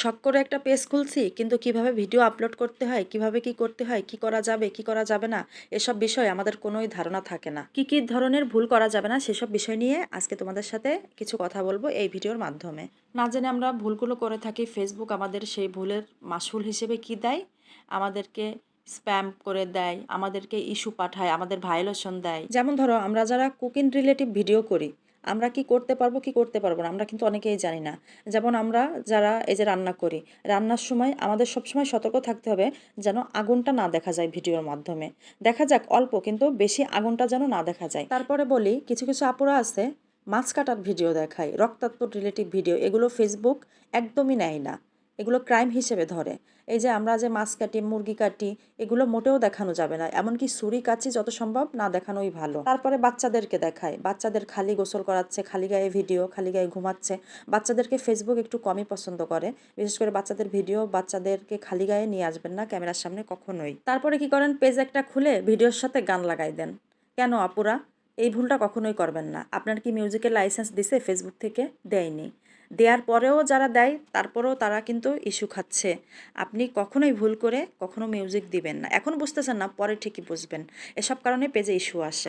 শখ করে একটা পেজ খুলছি, কিন্তু কীভাবে ভিডিও আপলোড করতে হয়, কীভাবে কি করতে হয়, কি করা যাবে, কি করা যাবে না, এসব বিষয়ে আমাদের কোনোই ধারণা থাকে না। কি কি ধরনের ভুল করা যাবে না, সেসব বিষয় নিয়ে আজকে তোমাদের সাথে কিছু কথা বলব এই ভিডিওর মাধ্যমে। না জেনে আমরা ভুলগুলো করে থাকি ফেসবুক আমাদের সেই ভুলের মাসুল হিসেবে কি দেয়? আমাদেরকে স্প্যাম করে দেয়, আমাদেরকে ইস্যু পাঠায়, আমাদের ভায়োলেশন দেয়। যেমন ধরো, আমরা যারা কুকিং রিলেটিভ ভিডিও করি আমরা কি করতে পারব, কি করতে পারব না, আমরা কিন্তু অনেকেই জানি না। যেমন আমরা যারা এই যে রান্না করি, রান্নার সময় আমাদের সবসময় সতর্ক থাকতে হবে যেন আগুনটা না দেখা যায় ভিডিওর মাধ্যমে। দেখা যাক, অল্প কিন্তু বেশি আগুনটা যেন না দেখা যায়। তারপরে বলি, কিছু কিছু আপুরা আছে, মাছ কাটার ভিডিও দেখায়, রক্তাক্ত রিলেটিভ ভিডিও এগুলো ফেসবুক একদমই নেয় না। এগুলো ক্রাইম হিসেবে ধরে। এই যে আমরা যে মাছ কাটি, মুরগি কাটি, এগুলো মোটেও দেখানো যাবে না। এমনকি ছুরি কাচি যত সম্ভব না দেখানোই ভালো। তারপরে বাচ্চাদেরকে দেখায়। বাচ্চাদের খালি গোসল করাচ্ছে, খালি গায়ে ভিডিও খালি গায়ে ঘুমাচ্ছে। বাচ্চাদেরকে ফেসবুক একটু কমই পছন্দ করে। বিশেষ করে বাচ্চাদের ভিডিও বাচ্চাদেরকে খালি গায়ে নিয়ে আসবেন না ক্যামেরার সামনে কখনোই। তারপরে কি করেন? পেজ একটা খুলে ভিডিওর সাথে গান লাগাই দেন। কেন আপুরা? এই ভুলটা কখনোই করবেন না। আপনার কি মিউজিকের লাইসেন্স দিছে ফেসবুক থেকে? দেয়নি। দেওয়ার পরেও যারা দেয়, তারপরেও তারা কিন্তু ইস্যু খাচ্ছে। আপনি কখনোই ভুল করে কখনো মিউজিক দিবেন না। এখন বুঝতেছেন না, পরে ঠিকই বুঝবেন। এসব কারণে পেজে ইস্যু আসে।